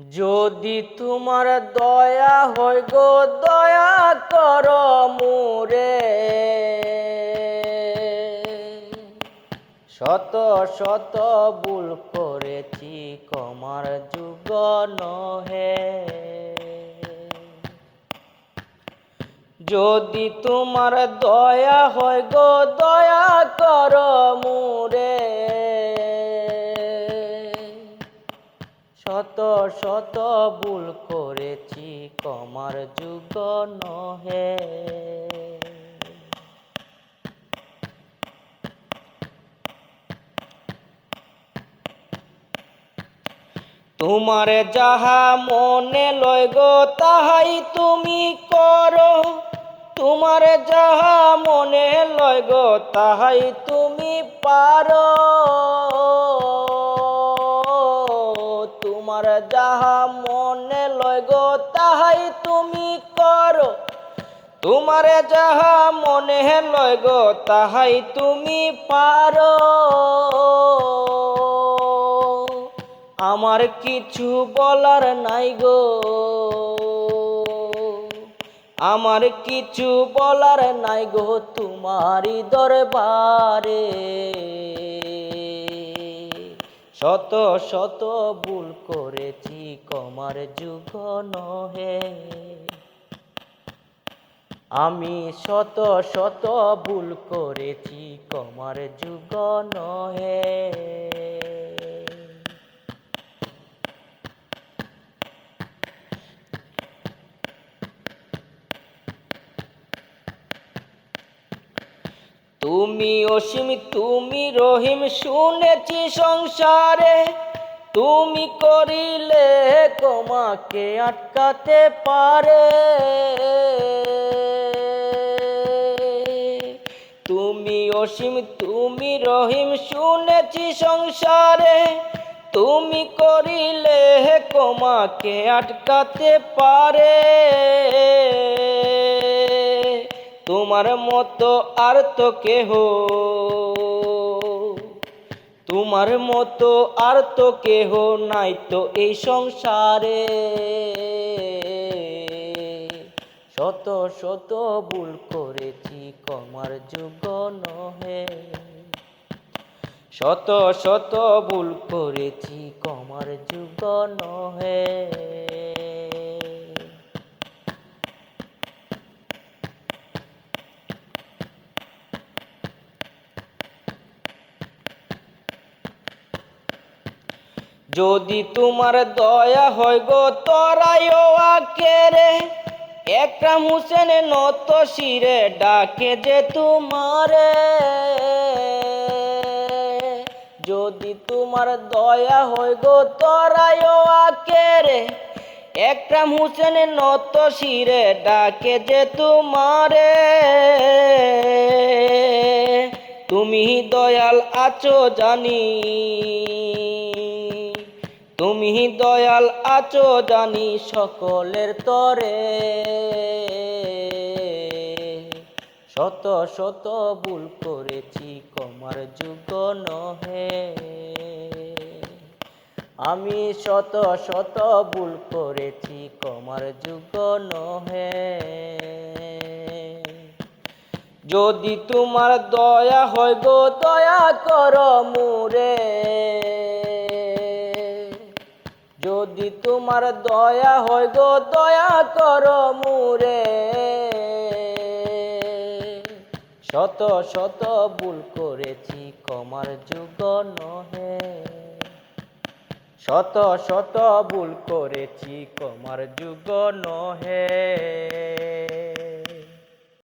যদি তোমার দয়া হয় গো, দয়া কর মোরে। শত শত ভুল করেছি কমার যুগ নহে। যদি তোমার দয়া হয় গো, দয়া কর মোরে। শত ভুল করেছি কমার যুগ নহে। তোমার যাহা মনে লয় গো, তাহাই তুমি করো। তোমার যাহা মনে লয় গো, তাহাই তুমি পারো। তোমার যাহা মনে লয় গো, তাহাই তুমি করো। তোমার যাহা মনে লয় গো, তাহাই তুমি পারো। আমার কিছু বলার নাই গো। আমার কিছু বলার নাই গো তোমারই দরবারে। শত শত ভুল করেছি কমার যুগ নহে। আমি শত শত ভুল করেছি কমার যুগ নহে। তুমি অসীম, তুমি রহিম, শুনেছি সংসারে। তুমি করিলে তোমাকে আটকাতে পারে। তুমি অসীম, তুমি রহিম, শুনেছি সংসারে। তুমি করিলে তোমাকে আটকাতে পারে। তোমার মতো আর তো কেহ। তোমার মতো আর তো কেহ নাই তো এই সংসারে। শত শত ভুল করেছি কমার যুগ নহে। শত শত ভুল করেছি কমার যুগ নহে। যদি তোমার দয়া হয় গো তরাইও আকেরে একরাম হোসেন নত শিরে ডাকে যে তোমারে। যদি তোমার দয়া হয় গো তরাইও আকেরে একরাম হোসেন নত শিরে ডাকে যে তোমারে। তুমি দয়াল আছো জানি। তুমি দয়াল আছো জানি সকলের তরে। শত শত ভুল করেছি কমার যুগ নহে। আমি শত শত ভুল করেছি কমার যুগ নহে। যদি তোমার দয়া হয় গো, দয়া কর মুরে। তোমার দয়া হয় গো, দয়া কর মুরে। শত শত ভুল করেছি কমার যুগ নহে। শত শত ভুল করেছি কমার যুগ নহে।